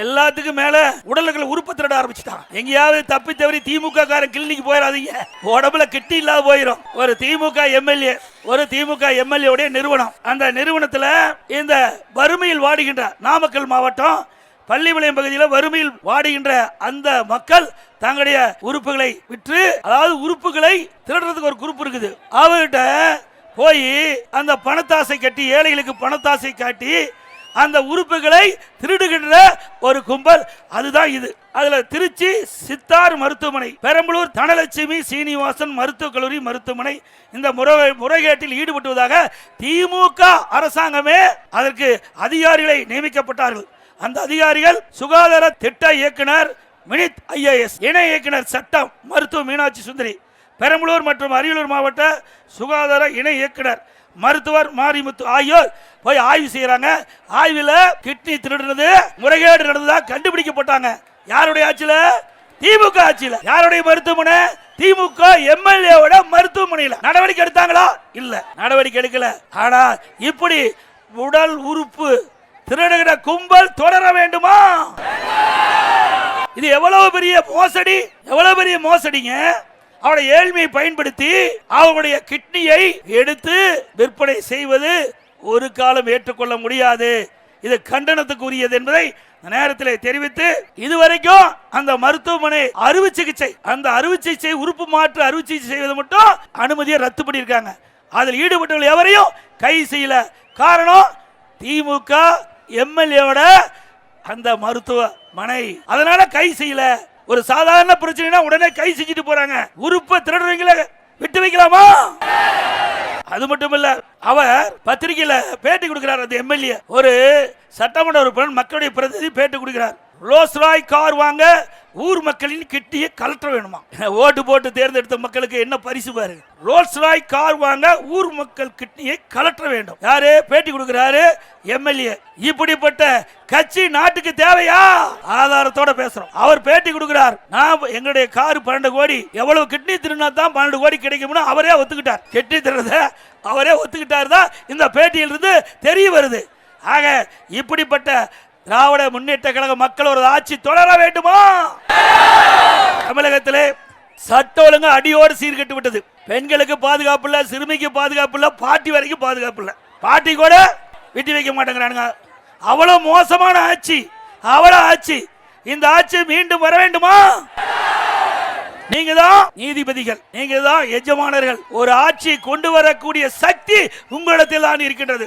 எல்லாத்துக்கும் மேல உடலுக்குள்ள உறுப்பு திருட ஆரம்பிச்சுட்டான். எங்கேயாவது தப்பி தவறி திமுக காரன் கிளினிக் போயிடாதீங்க உடம்புல கிட்டி இல்லாத போயிடும் ஒரு திமுக எம்எல்ஏ ஒரு திமுக எம்எல்ஏ உடைய நிறுவனம். அந்த நிறுவனத்துல இந்த வறுமையில் வாடுகின்ற நாமக்கல் மாவட்டம் பள்ளிபாளையம் பகுதியில் வறுமையில் வாடுகின்ற அந்த மக்கள் தங்களுடைய உறுப்புகளை விற்று அதாவது உறுப்புகளை திருடுறதுக்கு ஒரு குரூப் இருக்குது. அவர்கிட்ட போய் அந்த பணத்தாசை கட்டி ஏழைகளுக்கு பணத்தாசை காட்டி அந்த உறுப்புகளை திருடுகின்ற ஒரு கும்பல். அதுதான் இது. அதுல திருச்சி சித்தார் மருத்துவமனை பெரம்பலூர் தனலட்சுமி சீனிவாசன் மருத்துவக் கல்லூரி மருத்துவமனை இந்த முறை முறைகேட்டில் ஈடுபட்டுவதாக திமுக அரசாங்கமே அதற்கு அதிகாரிகளை நியமிக்கப்பட்டார்கள். அந்த அதிகாரிகள் சுகாதார திட்ட இயக்குனர் வினித் ஐஏஎஸ் இணை இயக்குனர் சட்டம் மருத்துவ மீனாட்சி சுந்தரி பெரம்பலூர் மற்றும் அரியலூர் மாவட்ட சுகாதார இணை இயக்குனர் மருத்துவர் மாரிமுத்து ஆகியோர் போய் ஆய்வு செய்யறாங்க. ஆய்வில் கிட்னி திருடுனது முறைகேடு நடந்ததா கண்டுபிடிக்கப்பட்டாங்க. யாருடைய ஆட்சியில? திமுக ஆட்சியில. யாருடைய மருத்துவமனை? திமுக எம்எல்ஏவோட மருத்துவமனையில். நடவடிக்கை எடுத்தாங்களா? இல்ல. நடவடிக்கை எடுக்கல. ஆனா இப்படி உடல் உறுப்பு திருடுகிற கும்பல் தொடர வேண்டுமா? இது எவ்வளவு பெரிய மோசடி? எவ்வளவு பெரிய மோசடிங்க? அவருடைய ஏழ்மையை பயன்படுத்தி அவருடைய கிட்னியை எடுத்து விற்பனை செய்வது ஒரு காலம் ஏற்றுக்கொள்ள முடியாது. இது கண்டனத்துக்குரியது என்பதை நேரத்தில் தெரிவித்து இதுவரைக்கும் அந்த மருத்துவமனை அறுவை சிகிச்சை அந்த அறுவை சிகிச்சை உறுப்பு மாற்று அறுவை சிகிச்சை செய்வது மட்டும் அனுமதியை ரத்து பண்ணியிருக்காங்க. அதில் ஈடுபட்டவர்கள் எவரையும் கை செய்யல. காரணம் திமுக எம்எல்ஏவோட அந்த மருத்துவமனை. அதனால கை செய்யல. ஒரு சாதாரண பிரச்சனைனா உடனே கை செஞ்சுட்டு போறாங்க. உறுப்பை திருடுறீங்களே விட்டு வைக்கலாமா? அது மட்டும் இல்ல அவர் பத்திரிகையில பேட்டி கொடுக்கிறார் அந்த எம்எல்ஏ. ஒரு சட்டமன்ற உறுப்பினர் மக்களுடைய பிரதிநிதி பேட்டி கொடுக்கிறார். ரோஸ் ராய் கார் வாங்க ஊர் மக்களின் கிட்டியை கலற்ற வேணுமா? ஓட்டு போட்டு தேர்ந்தெடுத்த மக்களுக்கு என்ன பரிசு பாருங்க ரோல்ஸ் ராய் கார் வாங்க ஊர் மக்கள் கிட்னியை கலற்ற வேண்டும். யாரு? பேட்டி கொடுக்கிறாரு எம்எல்ஏ. இப்படிப்பட்ட கட்சி நாட்டுக்கு தேவையா? ஆதாரத்தோட பேசுறோம். அவர் பேட்டி கொடுக்கிறார் நான் எங்களுடைய கார் பன்னெண்டு கோடி எவ்வளவு கிட்னி திருநா தான் பன்னெண்டு கோடி கிடைக்கும்னு அவரே ஒத்துக்கிட்டார். கிட்னி திருநத அவரே ஒத்துக்கிட்டார் தான் இந்த பேட்டியிலிருந்து தெரிய வருது. ஆக இப்படிப்பட்ட திராவிட முன்னேற்ற கழக மக்கள் ஒரு ஆட்சி தொடர வேண்டுமா? தமிழகத்திலே சட்ட ஒழுங்கு அடியோடு சீர்கெட்டு விட்டது. பெண்களுக்கு பாதுகாப்பு இல்ல சிறுமிக்கு பாதுகாப்பு இல்ல பாட்டி வரைக்கும் பாதுகாப்பு இல்ல. பாட்டி கூட விட்டு வைக்க மாட்டேங்கிறானுங்க. அவ்வளவு மோசமான ஆட்சி அவ்வளவு ஆட்சி. இந்த ஆட்சி மீண்டும் வர வேண்டுமா? நீங்க தான் நீதிபதிகள் நீங்க தான் எஜமானர்கள். ஒரு ஆட்சி கொண்டு வரக்கூடிய சக்தி உங்களிடத்தில் தான் இருக்கின்றது.